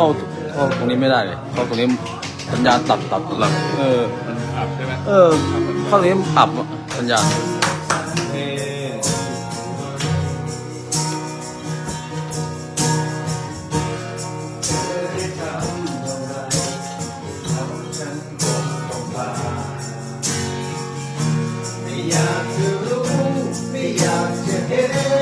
เข้าเข้าตรงนี้ไม่ได้เลยเข้าตรงนี้สัญญาตัดตัดหลังเออเออเข้าตรงนี้อับสัญญาอยากจะรู้ไม่อยากจะเห็น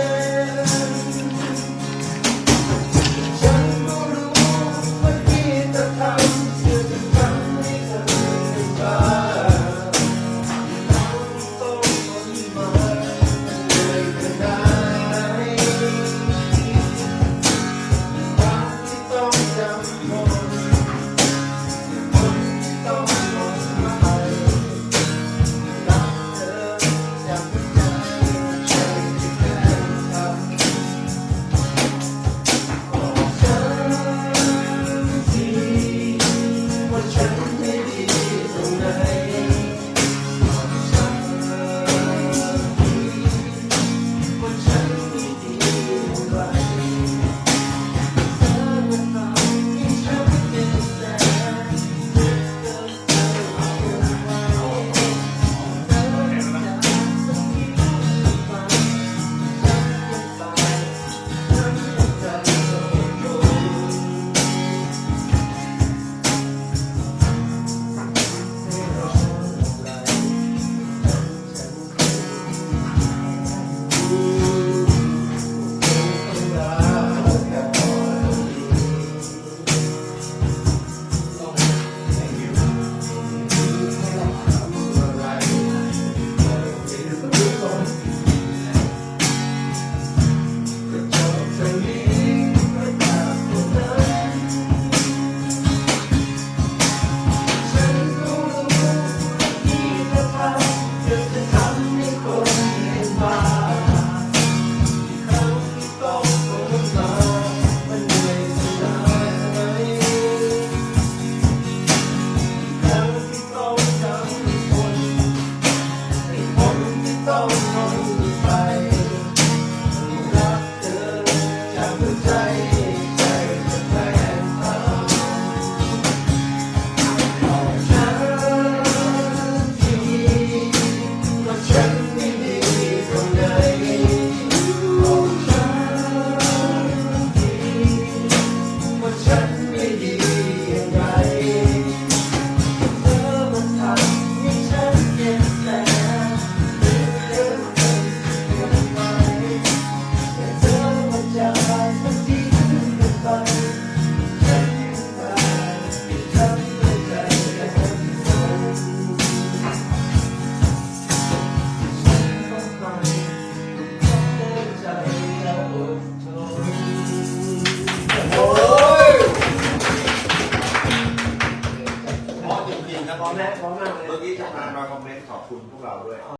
พร้อมแล้วพร้อมมากเลย เมื่อกี้จะมามาคอมเมนต์ขอบคุณพวกเราด้วย